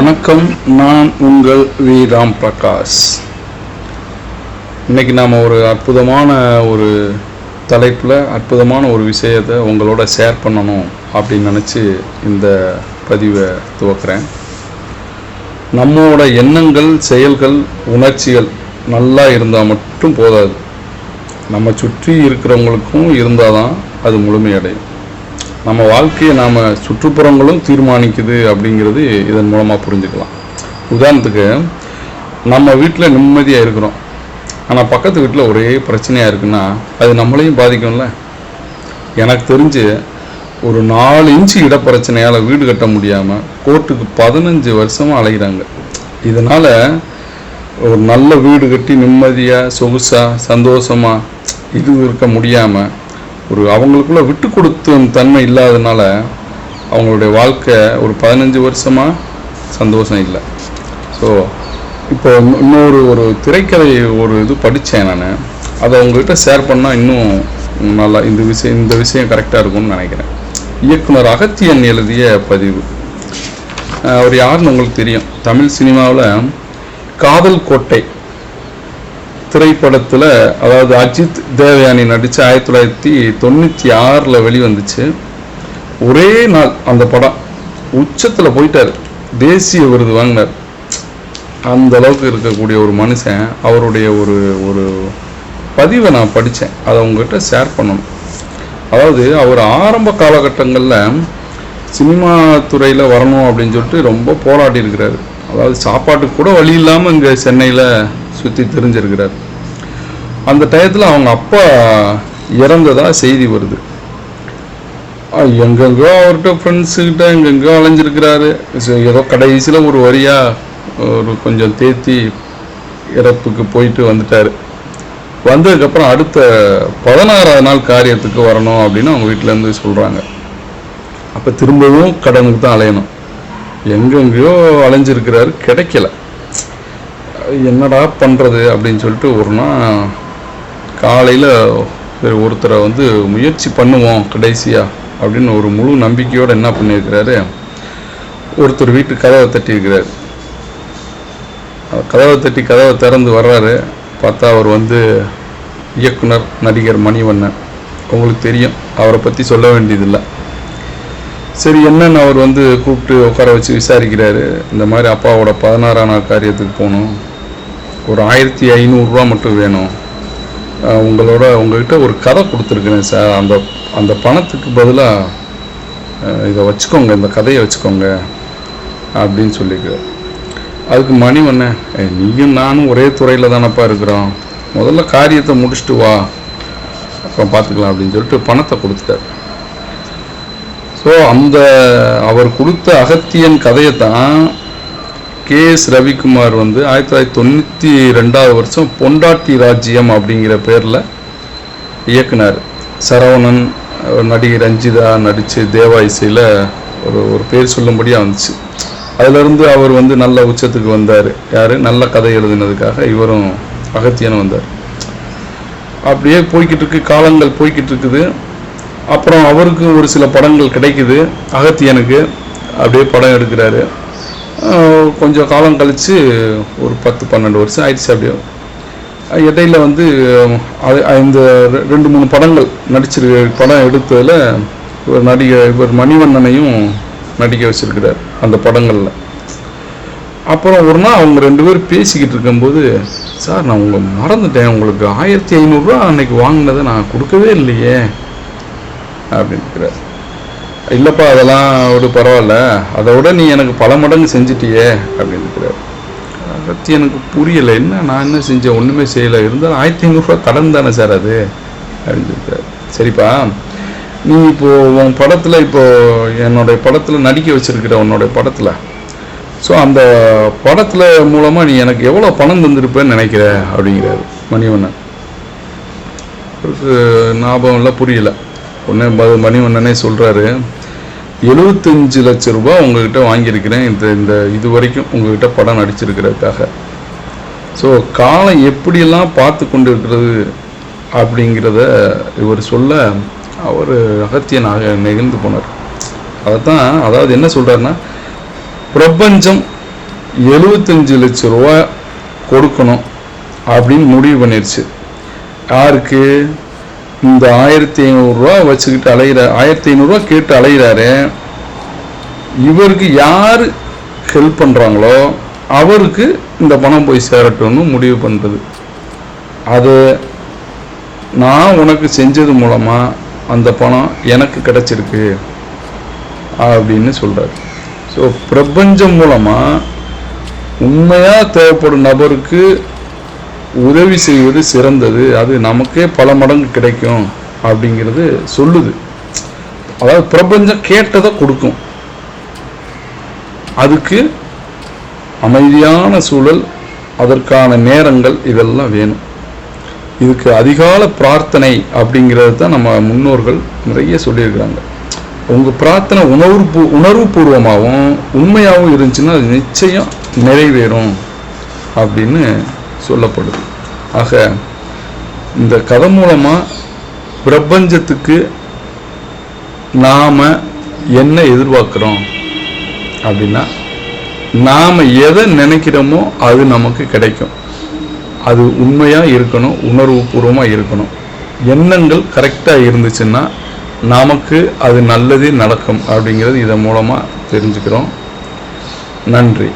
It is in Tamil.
வணக்கம் நான் உங்கள் வி. ராம் பிரகாஷ் இன்னைக்கு நாம் ஒரு அற்புதமான ஒரு தலைப்பில் அற்புதமான ஒரு விஷயத்தை உங்களோட ஷேர் பண்ணணும் அப்படின்னு நினச்சி இந்த பதிவை துவக்கிறேன். நம்மளோட எண்ணங்கள் செயல்கள் உணர்ச்சிகள் நல்லா இருந்தால் மட்டும் போதாது. நம்ம சுற்றி இருக்கிறவங்களுக்கும் இருந்தால் தான் அது முழுமையடையும். நம்ம வாழ்க்கையை நாம் சுற்றுப்புறங்களும் தீர்மானிக்குது அப்படிங்கிறது இதன் மூலமாக புரிஞ்சுக்கலாம். உதாரணத்துக்கு நம்ம வீட்டில் நிம்மதியாக இருக்கிறோம். ஆனால் பக்கத்து வீட்டில் ஒரே பிரச்சனையாக இருக்குன்னா அது நம்மளையும் பாதிக்கும்ல? எனக்கு தெரிஞ்சு ஒரு நாலு இன்ச்சு இடப்பிரச்சனையால் வீடு கட்ட முடியாமல் கோர்ட்டுக்கு பதினஞ்சு வருஷமாக அலைகிறாங்க இதனால் ஒரு நல்ல வீடு கட்டி நிம்மதியாக சொகுசாக சந்தோஷமாக இது இருக்க முடியாமல் ஒரு அவங்களுக்குள்ள விட்டு கொடுத்தும் தன்மை இல்லாதனால அவங்களுடைய வாழ்க்கை ஒரு பதினஞ்சு வருஷமாக சந்தோஷம் இல்லை. ஸோ இப்போ இன்னொரு ஒரு திரைக்கதை ஒரு இது படித்தேன் நான். அதை அவங்கக்கிட்ட ஷேர் பண்ணால் இன்னும் நல்லா இந்த விஷயம் இந்த விஷயம் கரெக்டாக இருக்கும்னு நினைக்கிறேன். இயக்குனர் அகத்தியன் எழுதிய பதிவு. அவர் யாருன்னு உங்களுக்கு தெரியும். தமிழ் சினிமாவில் காதல் கோட்டை திரைப்படத்தில் அதாவது அஜித் தேவயானி நடித்து ஆயிரத்தி தொள்ளாயிரத்தி தொண்ணூற்றி ஆறில் வெளிவந்துச்சு. ஒரே நாள் அந்த படம். உச்சத்தில் போயிட்டார். தேசிய விருது வாங்கினார். அந்த அளவுக்கு இருக்கக்கூடிய ஒரு மனுஷன் அவருடைய ஒரு ஒரு பதிவை நான் படித்தேன் அதை உங்ககிட்ட ஷேர் பண்ணணும். அதாவது அவர் ஆரம்ப காலகட்டங்களில் சினிமா துறையில் வரணும் அப்படின்னு சொல்லிட்டு ரொம்ப போராடி இருக்கிறாரு. அதாவது சாப்பாட்டுக்கு கூட வழி இல்லாமல் இங்கே சென்னையில் சுற்றி தெரிஞ்சிருக்கிறார். அந்த டயத்தில் அவங்க அப்பா இறந்ததாக செய்தி வருது. எங்கெங்கோ அவர்கிட்ட ஃப்ரெண்ட்ஸுக்கிட்ட எங்கெங்கோ அலைஞ்சிருக்கிறாரு. ஏதோ கடைசியில் ஒரு வரியாக ஒரு கொஞ்சம் தேத்தி இறப்புக்கு போயிட்டு வந்துட்டார். வந்ததுக்கப்புறம் அடுத்த பதினாறாவது நாள் காரியத்துக்கு வரணும் அப்படின்னு அவங்க வீட்டிலேருந்து சொல்கிறாங்க அப்போ திரும்பவும் கடனுக்கு தான் அலையணும். எங்கெங்கேயோ அலைஞ்சிருக்கிறாரு கிடைக்கல. என்னடா பண்ணுறது அப்படின்னு சொல்லிட்டு ஒரு நாள் காலையில் ஒருத்தரை வந்து முயற்சி பண்ணுவோம் கடைசியாக அப்படின்னு ஒரு முழு நம்பிக்கையோடு என்ன பண்ணியிருக்கிறாரு? ஒருத்தர் வீட்டு கதவை தட்டியிருக்கிறார். கதவை தட்டி கதவை திறந்து வர்றாரு. பார்த்தா அவர் வந்து இயக்குனர் நடிகர் மணிவண்ணன். உங்களுக்கு தெரியும். அவரை பற்றி சொல்ல வேண்டியதில்லை. சரி என்னன்னு அவர் வந்து கூப்பிட்டு உட்கார வச்சு விசாரிக்கிறாரு. இந்த மாதிரி அப்பாவோட பதினாறாம் நாள் காரியத்துக்கு போகணும். ஒரு ஆயிரத்தி ஐநூறுரூவா மட்டும் வேணும். உங்களோட உங்ககிட்ட ஒரு கதை கொடுத்துருக்குறேன் சார் அந்த அந்த பணத்துக்கு பதிலாக இதை வச்சுக்கோங்க இந்த கதையை வச்சுக்கோங்க அப்படின்னு சொல்லிக்கிறார் அதுக்கு மணி ஒன்று நீயும் நானும் ஒரே துறையில் தானப்பா இருக்கிறோம். முதல்ல காரியத்தை முடிச்சுட்டு வா. அப்புறம் பார்த்துக்கலாம் அப்படின்னு சொல்லிட்டு பணத்தை கொடுத்துட்டார். ஸோ அந்த அவர் கொடுத்த அகத்தியன் கதையை தான் கே எஸ் ரவிக்குமார் வந்து ஆயிரத்தி தொள்ளாயிரத்தி தொண்ணூற்றி ரெண்டாவது வருஷம் பொண்டாட்டி ராஜ்யம் அப்படிங்கிற பேரில் இயக்குனார். சரவணன் நடிகை ரஞ்சிதா நடித்து தேவா இசையில் ஒரு ஒரு பேர் சொல்லும்படியாக வந்துச்சு. அதிலிருந்து அவர் வந்து நல்ல உச்சத்துக்கு வந்தார். யார்? நல்ல கதை எழுதினதுக்காக இவரும் அகத்தியனும் வந்தார். அப்படியே போய்கிட்டு இருக்கு காலங்கள் போய்கிட்டு இருக்குது. அப்புறம் அவருக்கு ஒரு சில படங்கள் கிடைக்குது அகத்தியனுக்கு. அப்படியே படம் எடுக்கிறாரு. கொஞ்சம் காலம் கழித்து ஒரு பத்து பன்னெண்டு வருஷம் ஆயிடுச்சு அப்படியே. இடையில வந்து அது இந்த ரெ- ரெண்டு மூணு படங்கள் நடிச்சிருக்க படம் எடுத்ததில் ஒரு நடிகை இவர் மணிவண்ணனையும் நடிக்க வச்சுருக்கிறார் அந்த படங்களில். அப்புறம் ஒரு நாள் அவங்க ரெண்டு பேரும் பேசிக்கிட்டு இருக்கும்போது சார் நான் உங்களை மறந்துட்டேன். உங்களுக்கு ஆயிரத்தி ஐநூறுரூவா அன்னைக்கு வாங்கினதை நான் கொடுக்கவே இல்லையே அப்படின்னுக்கிறார் இல்லைப்பா அதெல்லாம் ஒரு பரவாயில்ல. அதை விட நீ எனக்கு பல மடங்கு செஞ்சிட்டியே அப்படின்னுக்கிறார். பற்றி எனக்கு புரியலை என்ன நான் என்ன செஞ்சேன் ஒன்றுமே செய்யலை. இருந்தாலும் ஆயிரத்தி ஐநூறுரூவா கடன் தானே சார் அது அப்படின்னு சொல்லிட்டார் சரிப்பா நீ இப்போ உன் படத்தில் இப்போது என்னுடைய படத்தில் நடிக்க வச்சுருக்கிற உன்னோட படத்தில். ஸோ அந்த படத்தில் மூலமாக நீ எனக்கு எவ்வளோ பணம் தந்திருப்பேன்னு நினைக்கிற அப்படிங்கிறாரு மணிவண்ணன். ஞாபகம் இல்லை புரியலை. உடனே மணி மணிவண்ணனே சொல்கிறாரு எழுபத்தஞ்சு லட்ச ரூபா உங்ககிட்ட வாங்கியிருக்கிறேன். இந்த இந்த இது வரைக்கும் உங்ககிட்ட படம் நடிச்சிருக்கிறதுக்காக. ஸோ காலம் எப்படியெல்லாம் பார்த்து கொண்டு இருக்கிறது அப்படிங்கிறத இவர் சொல்ல அவர் அகத்தியனாக நெகிழ்ந்து போனார். அதைத்தான் அதாவது என்ன சொல்கிறாருன்னா பிரபஞ்சம் எழுபத்தஞ்சு லட்ச ரூபா கொடுக்கணும் அப்படின்னு முடிவு பண்ணிருச்சு. யாருக்கு? இந்த ஆயிரத்தி ஐநூறுரூவா வச்சுக்கிட்டு அலைகிற ஆயிரத்தி ஐநூறுரூவா கேட்டு அலைகிறாரு இவருக்கு யார் ஹெல்ப் பண்ணுறாங்களோ அவருக்கு இந்த பணம் போய் சேரட்டும்னு முடிவு பண்ணுறது அது நான் உனக்கு செஞ்சது மூலமாக அந்த பணம் எனக்கு கிடச்சிருக்கு அப்படின்னு சொல்கிறார் ஸோ பிரபஞ்சம் மூலமாக உண்மையாக தேவைப்படும் நபருக்கு உதவி செய்வது சிறந்தது. அது நமக்கே பல மடங்கு கிடைக்கும் அப்படிங்கிறது சொல்லுது. அதாவது பிரபஞ்சம் கேட்டதை கொடுக்கும். அதுக்கு அமைதியான சூழல் அதற்கான நேரங்கள் இதெல்லாம் வேணும். இதுக்கு அதிகால பிரார்த்தனை அப்படிங்கிறது தான் நம்ம முன்னோர்கள் நிறைய சொல்லியிருக்கிறாங்க. உங்கள் பிரார்த்தனை உணர்வு பூ உணர்வுபூர்வமாகவும் உண்மையாகவும் இருந்துச்சுன்னா அது நிச்சயம் நிறைவேறும் அப்படின்னு சொல்லப்படுது. ஆக இந்த கதை மூலமாக பிரபஞ்சத்துக்கு நாம் என்ன எதிர்பார்க்குறோம் அப்படின்னா நாம் எதை நினைக்கிறோமோ அது நமக்கு கிடைக்கும். அது உண்மையாக இருக்கணும் உணர்வுபூர்வமாக இருக்கணும். எண்ணங்கள் கரெக்டாக இருந்துச்சுன்னா நமக்கு அது நல்லதே நடக்கும் அப்படிங்கிறது இதன் மூலமாக தெரிஞ்சுக்கிறோம். நன்றி.